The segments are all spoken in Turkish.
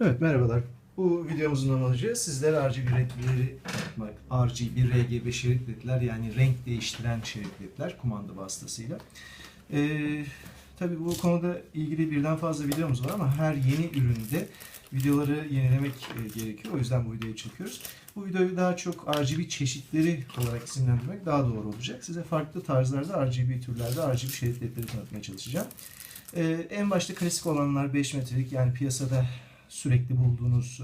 Evet merhabalar. Bu videomuzun amacı sizlere RGB renkleri. RGB, RGB şerit ledler yani renk değiştiren şerit ledler kumanda vasıtasıyla. Ee, tabii bu konuda ilgili birden fazla videomuz var ama her yeni üründe videoları yenilemek e, gerekiyor. O yüzden bu videoyu çekiyoruz. Bu videoyu daha çok RGB çeşitleri olarak isimlendirmek daha doğru olacak. Size farklı tarzlarda RGB türlerde RGB şerit ledleri tanıtmaya çalışacağım. Ee, en başta klasik olanlar 5 metrelik yani piyasada sürekli bulduğunuz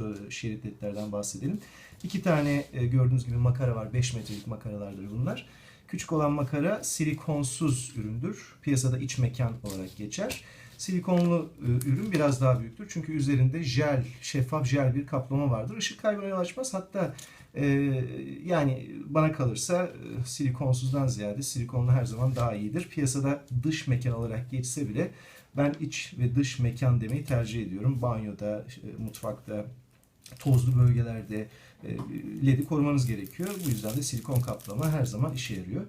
e, bahsedelim. İki tane e, gördüğünüz gibi makara var. 5 metrelik makaralardır bunlar. Küçük olan makara silikonsuz üründür. Piyasada iç mekan olarak geçer. Silikonlu e, ürün biraz daha büyüktür. Çünkü üzerinde jel, şeffaf jel bir kaplama vardır. Işık kaybına yol açmaz. Hatta e, yani bana kalırsa e, silikonsuzdan ziyade silikonlu her zaman daha iyidir. Piyasada dış mekan olarak geçse bile ben iç ve dış mekan demeyi tercih ediyorum. Banyoda, mutfakta, tozlu bölgelerde e, LED'i korumanız gerekiyor. Bu yüzden de silikon kaplama her zaman işe yarıyor.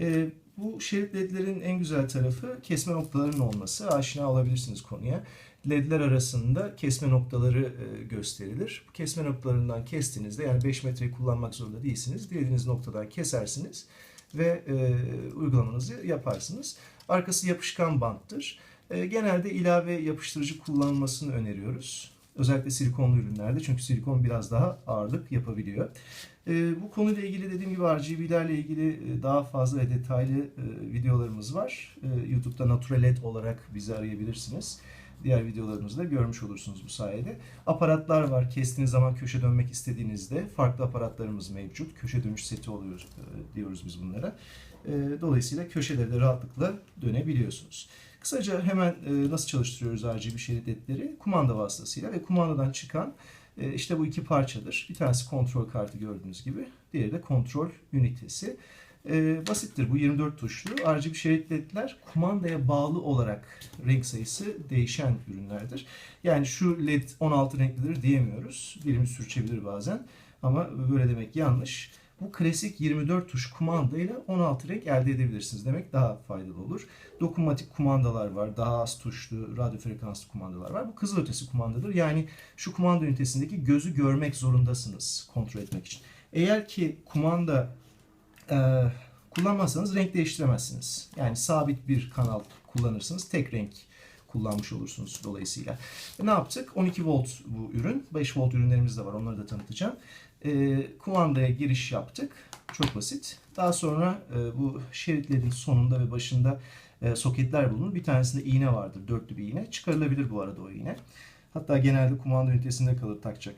E, Bu şerit LED'lerin en güzel tarafı kesme noktalarının olması. Aşina olabilirsiniz konuya. LED'ler arasında kesme noktaları e, gösterilir. Kesme noktalarından kestiğinizde yani 5 metreyi kullanmak zorunda değilsiniz. Dilediğiniz noktadan kesersiniz ve uygulamanızı yaparsınız. Arkası yapışkan banttır. E, genelde ilave yapıştırıcı kullanılmasını öneriyoruz. Özellikle silikonlu ürünlerde çünkü silikon biraz daha ağırlık yapabiliyor. E, bu konuyla ilgili dediğim gibi RGB'lerle ilgili e, daha fazla ve detaylı e, videolarımız var. E, YouTube'da Naturaled olarak bizi arayabilirsiniz. Diğer videolarımızda görmüş olursunuz bu sayede. Aparatlar var. Kestiğiniz zaman köşe dönmek istediğinizde farklı aparatlarımız mevcut. Köşe dönüş seti oluyor e, diyoruz biz bunlara. Dolayısıyla köşeleri de rahatlıkla dönebiliyorsunuz. Kısaca hemen e, nasıl çalıştırıyoruz RGB şerit ledleri? Kumanda vasıtasıyla ve kumandadan çıkan e, işte bu iki parçadır. Bir tanesi kontrol kartı gördüğünüz gibi. Diğeri de kontrol ünitesi. E, basittir bu 24 tuşlu. RGB şerit ledler kumandaya bağlı olarak renk sayısı değişen ürünlerdir. Yani şu led 16 renklidir diyemiyoruz. Dilimiz sürçebilir bazen. Ama böyle demek yanlış. Bu klasik 24 tuş kumandayla 16 renk elde edebilirsiniz demek daha faydalı olur. Dokunmatik kumandalar var, daha az tuşlu, radyo frekanslı kumandalar var. Bu kızılötesi kumandadır. Yani şu kumanda ünitesindeki gözü görmek zorundasınız kontrol etmek için. Eğer ki kumanda e, kullanmazsanız renk değiştiremezsiniz. Yani sabit bir kanal kullanırsınız, tek renk kullanmış olursunuz dolayısıyla. E, ne yaptık? 12 volt bu ürün. 5 volt ürünlerimiz de var. Onları da tanıtacağım. E, kumandaya giriş yaptık. Çok basit. Daha sonra e, bu şeritlerin sonunda ve başında e, soketler bulunur. Bir tanesinde iğne vardır. Dörtlü bir iğne. Çıkarılabilir bu arada o iğne. Hatta genelde kumanda ünitesinde kalır tak, çak,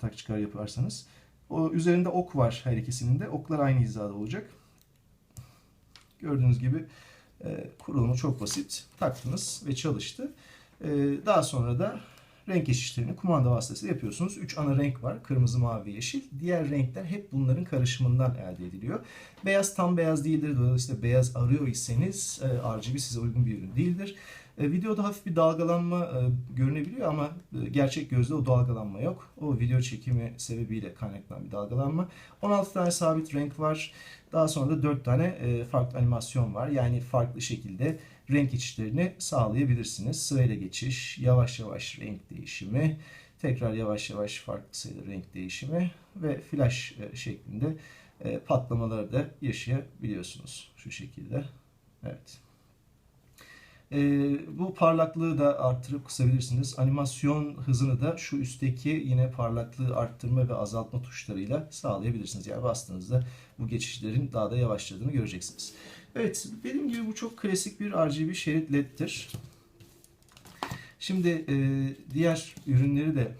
tak çıkar yaparsanız. O üzerinde ok var her ikisinin de. Oklar aynı hizada olacak. Gördüğünüz gibi e, kurulumu çok basit. Taktınız ve çalıştı. E, daha sonra da renk geçişlerini kumanda vasıtasıyla yapıyorsunuz. 3 ana renk var. Kırmızı, mavi yeşil. Diğer renkler hep bunların karışımından elde ediliyor. Beyaz tam beyaz değildir. Dolayısıyla beyaz arıyor iseniz e, RGB size uygun bir ürün değildir. E, videoda hafif bir dalgalanma e, görünebiliyor ama gerçek gözde o dalgalanma yok. O video çekimi sebebiyle kaynaklanan bir dalgalanma. 16 tane sabit renk var. Daha sonra da 4 tane farklı animasyon var. Yani farklı şekilde renk geçişlerini sağlayabilirsiniz. Sırayla geçiş, yavaş yavaş renk değişimi, tekrar yavaş yavaş farklı sayıda renk değişimi ve flash e, şeklinde e, patlamaları da yaşayabiliyorsunuz şu şekilde. Evet. E, bu parlaklığı da arttırıp kısabilirsiniz. Animasyon hızını da şu üstteki yine parlaklığı arttırma ve azaltma tuşlarıyla sağlayabilirsiniz. Yani bastığınızda bu geçişlerin daha da yavaşladığını göreceksiniz. Evet, dediğim gibi bu çok klasik bir RGB şerit led'tir. Şimdi e, diğer ürünleri de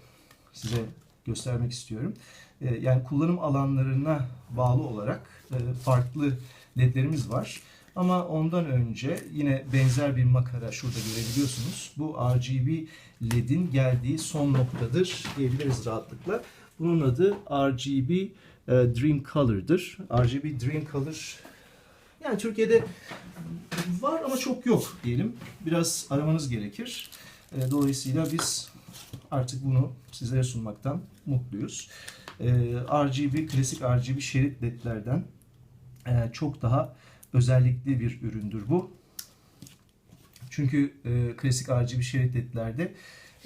size göstermek istiyorum. E, yani kullanım alanlarına bağlı olarak e, farklı ledlerimiz var. Ama ondan önce yine benzer bir makara şurada görebiliyorsunuz. Bu RGB LED'in geldiği son noktadır diyebiliriz rahatlıkla. Bunun adı RGB e, Dream Color'dır. RGB Dream Color yani Türkiye'de var ama çok yok diyelim. Biraz aramanız gerekir. E, Dolayısıyla biz artık bunu sizlere sunmaktan mutluyuz. E, RGB, klasik RGB şerit ledlerden çok daha özellikli bir üründür bu. Çünkü e, klasik RGB şerit ledlerde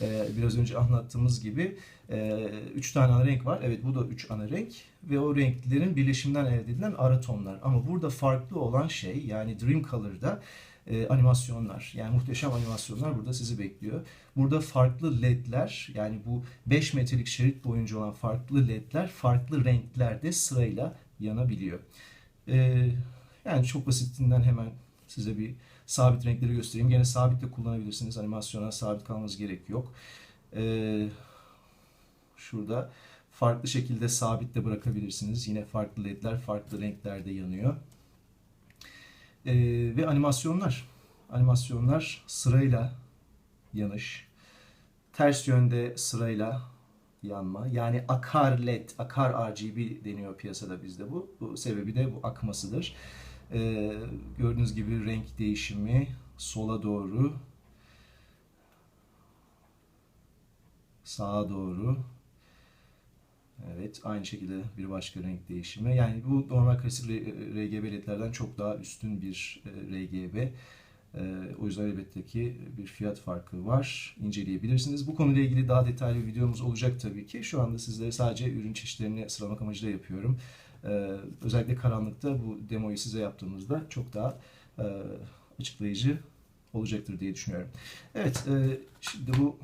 e, biraz önce anlattığımız gibi e, üç tane ana renk var. Evet bu da üç ana renk ve o renklerin birleşiminden elde edilen ara tonlar. Ama burada farklı olan şey yani Dreamcolor'da e, animasyonlar. Yani muhteşem animasyonlar burada sizi bekliyor. Burada farklı ledler yani bu 5 metrelik şerit boyunca olan farklı ledler farklı renklerde sırayla yanabiliyor. E, yani çok basitinden hemen size bir sabit renkleri göstereyim. Gene sabit de kullanabilirsiniz. Animasyona sabit kalmanız gerek yok. E, şurada farklı şekilde sabit de bırakabilirsiniz. Yine farklı ledler farklı renklerde yanıyor. Ee, ve animasyonlar. Animasyonlar sırayla yanış. Ters yönde sırayla yanma. Yani akar led, akar RGB deniyor piyasada bizde bu. Bu sebebi de bu akmasıdır. Ee, gördüğünüz gibi renk değişimi sola doğru sağa doğru Evet, aynı şekilde bir başka renk değişimi. Yani bu normal klasik RGB ledlerden çok daha üstün bir e, RGB. E, o yüzden elbette ki bir fiyat farkı var. İnceleyebilirsiniz. Bu konuyla ilgili daha detaylı bir videomuz olacak tabii ki. Şu anda sizlere sadece ürün çeşitlerini sıralamak amacıyla yapıyorum. E, özellikle karanlıkta bu demoyu size yaptığımızda çok daha açıklayıcı olacaktır diye düşünüyorum. Evet, şimdi bu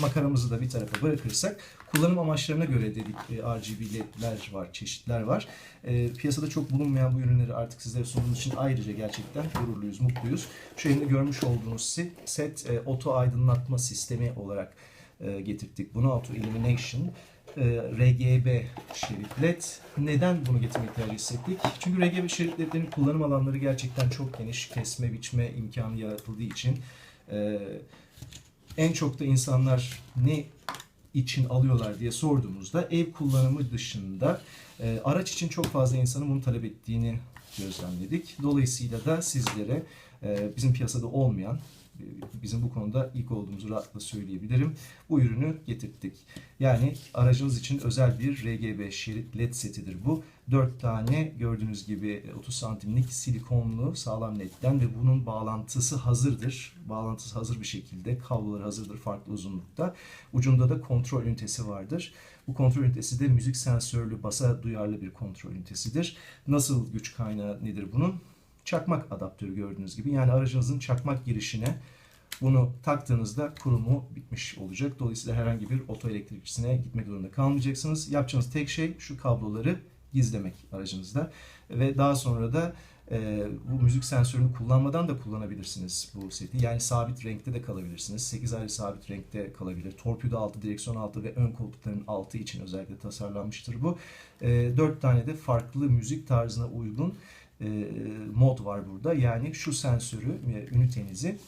makaramızı da bir tarafa bırakırsak kullanım amaçlarına göre dedik e, RGB ledler var, çeşitler var. E, piyasada çok bulunmayan bu ürünleri artık sizlere sunduğumuz için ayrıca gerçekten gururluyuz, mutluyuz. Şu elimde görmüş olduğunuz set, e, oto aydınlatma sistemi olarak e, getirdik. Bunu Auto Illumination e, RGB şerit led. Neden bunu getirmek ihtiyacı hissettik? Çünkü RGB şerit ledlerin kullanım alanları gerçekten çok geniş. Kesme, biçme imkanı yaratıldığı için e, en çok da insanlar ne için alıyorlar diye sorduğumuzda ev kullanımı dışında e, araç için çok fazla insanın bunu talep ettiğini gözlemledik. Dolayısıyla da sizlere e, bizim piyasada olmayan bizim bu konuda ilk olduğumuzu rahatla söyleyebilirim. Bu ürünü getirttik. Yani aracınız için özel bir RGB şerit LED setidir bu. 4 tane gördüğünüz gibi 30 santimlik silikonlu sağlam ledden ve bunun bağlantısı hazırdır. Bağlantısı hazır bir şekilde. Kabloları hazırdır farklı uzunlukta. Ucunda da kontrol ünitesi vardır. Bu kontrol ünitesi de müzik sensörlü, basa duyarlı bir kontrol ünitesidir. Nasıl güç kaynağı nedir bunun? Çakmak adaptörü gördüğünüz gibi. Yani aracınızın çakmak girişine bunu taktığınızda kurumu bitmiş olacak. Dolayısıyla herhangi bir oto elektrikçisine gitmek zorunda kalmayacaksınız. Yapacağınız tek şey şu kabloları gizlemek aracınızda. Ve daha sonra da e, bu müzik sensörünü kullanmadan da kullanabilirsiniz bu seti. Yani sabit renkte de kalabilirsiniz. 8 ayrı sabit renkte kalabilir. Torpido altı, direksiyon altı ve ön koltukların altı için özellikle tasarlanmıştır bu. E, 4 tane de farklı müzik tarzına uygun mod var burada. Yani şu sensörü, e, ünitenizi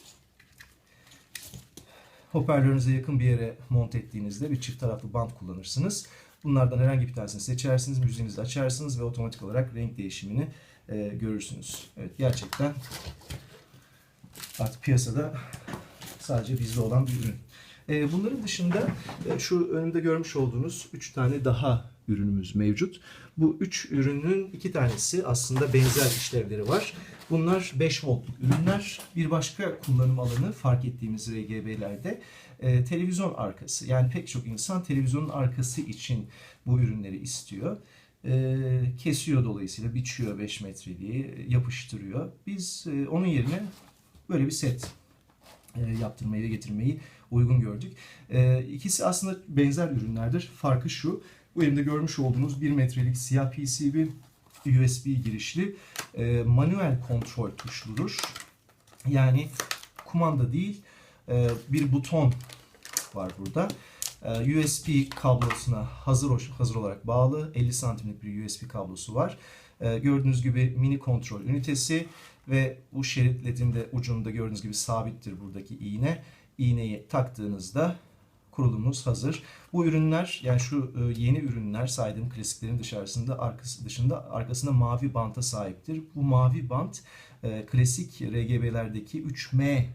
hoparlörünüze yakın bir yere monte ettiğinizde bir çift taraflı bant kullanırsınız. Bunlardan herhangi bir tanesini seçersiniz, müziğinizi açarsınız ve otomatik olarak renk değişimini e, görürsünüz. Evet gerçekten artık piyasada sadece bizde olan bir ürün. E, bunların dışında e, şu önümde görmüş olduğunuz 3 tane daha ürünümüz mevcut. Bu üç ürünün iki tanesi aslında benzer işlevleri var. Bunlar 5 voltluk ürünler. Bir başka kullanım alanı fark ettiğimiz RGB'lerde e, televizyon arkası. Yani pek çok insan televizyonun arkası için bu ürünleri istiyor. E, kesiyor dolayısıyla, biçiyor 5 metreliği, yapıştırıyor. Biz e, onun yerine böyle bir set e, yaptırmayı ve getirmeyi uygun gördük. E, ikisi aslında benzer ürünlerdir. Farkı şu, bu elimde görmüş olduğunuz 1 metrelik siyah PCB USB girişli e, manuel kontrol tuşludur. Yani kumanda değil e, bir buton var burada. E, USB kablosuna hazır hazır olarak bağlı 50 santimlik bir USB kablosu var. E, gördüğünüz gibi mini kontrol ünitesi ve bu şerit ledin de ucunda gördüğünüz gibi sabittir buradaki iğne. İğneyi taktığınızda kurulumumuz hazır. Bu ürünler yani şu e, yeni ürünler saydığım klasiklerin dışarısında arkası dışında arkasında mavi banta sahiptir. Bu mavi bant e, klasik RGB'lerdeki 3M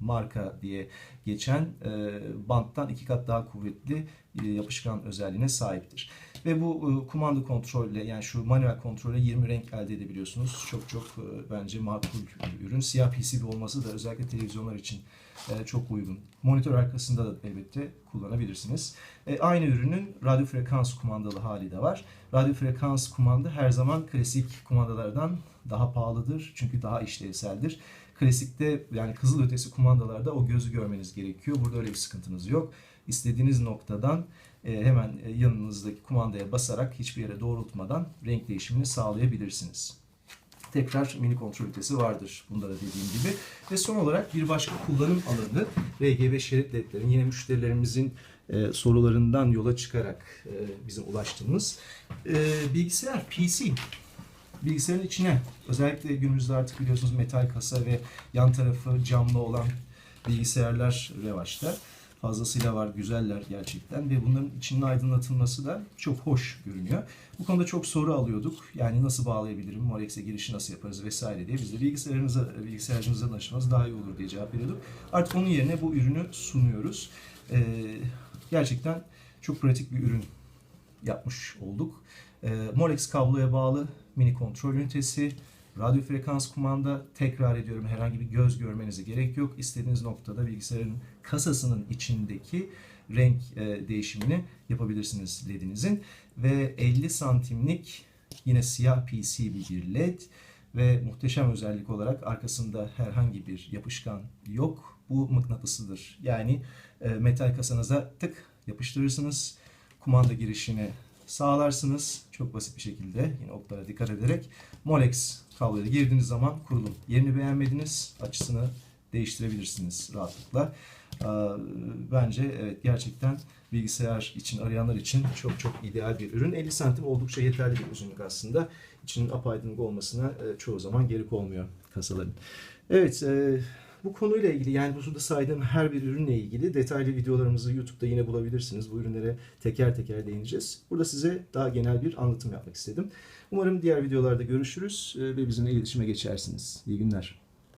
marka diye geçen e, banttan iki kat daha kuvvetli yapışkan özelliğine sahiptir. Ve bu e, kumanda kontrolle yani şu manuel kontrolle 20 renk elde edebiliyorsunuz. Çok çok e, bence makul bir ürün. Siyah PCB olması da özellikle televizyonlar için e, çok uygun. Monitör arkasında da elbette kullanabilirsiniz. Aynı ürünün radyo frekans kumandalı hali de var. Radyo frekans kumanda her zaman klasik kumandalardan daha pahalıdır. Çünkü daha işlevseldir. Klasikte yani kızıl ötesi kumandalarda o gözü görmeniz gerekiyor. Burada öyle bir sıkıntınız yok. İstediğiniz noktadan hemen e, yanınızdaki kumandaya basarak hiçbir yere doğrultmadan renk değişimini sağlayabilirsiniz. Tekrar mini kontrol ünitesi vardır. Bunda da dediğim gibi. Ve son olarak bir başka kullanım alanı RGB şerit ledlerin yine müşterilerimizin e, sorularından yola çıkarak e, bizim ulaştığımız e, bilgisayar PC. Bilgisayarın içine özellikle günümüzde artık biliyorsunuz metal kasa ve yan tarafı camlı olan bilgisayarlar revaçta. Fazlasıyla var, güzeller gerçekten ve bunların içinin aydınlatılması da çok hoş görünüyor. Bu konuda çok soru alıyorduk. Yani nasıl bağlayabilirim, Morex'e girişi nasıl yaparız vesaire diye. Biz de bilgisayarınıza, bilgisayarcınıza danışmanız daha iyi olur diye cevap veriyorduk. Artık onun yerine bu ürünü sunuyoruz. Ee, gerçekten çok pratik bir ürün yapmış olduk. Ee, Molex kabloya bağlı mini kontrol ünitesi, radyo frekans kumanda tekrar ediyorum herhangi bir göz görmenize gerek yok. İstediğiniz noktada bilgisayarın kasasının içindeki renk e, değişimini yapabilirsiniz ledinizin ve 50 santimlik yine siyah PCB bir led ve muhteşem özellik olarak arkasında herhangi bir yapışkan yok. Bu mıknatısıdır. Yani e, metal kasanıza tık yapıştırırsınız. Kumanda girişini sağlarsınız. Çok basit bir şekilde yine oklara dikkat ederek Molex kabloya girdiğiniz zaman kurulum. Yerini beğenmediniz, açısını değiştirebilirsiniz rahatlıkla. Bence evet gerçekten bilgisayar için arayanlar için çok çok ideal bir ürün. 50 santim oldukça yeterli bir uzunluk aslında. İçinin apaydınlık olmasına e, çoğu zaman gerek olmuyor kasaların. Evet, e, bu konuyla ilgili yani bu burada saydığım her bir ürünle ilgili detaylı videolarımızı YouTube'da yine bulabilirsiniz. Bu ürünlere teker teker değineceğiz. Burada size daha genel bir anlatım yapmak istedim. Umarım diğer videolarda görüşürüz e, ve bizimle iletişime geçersiniz. İyi günler.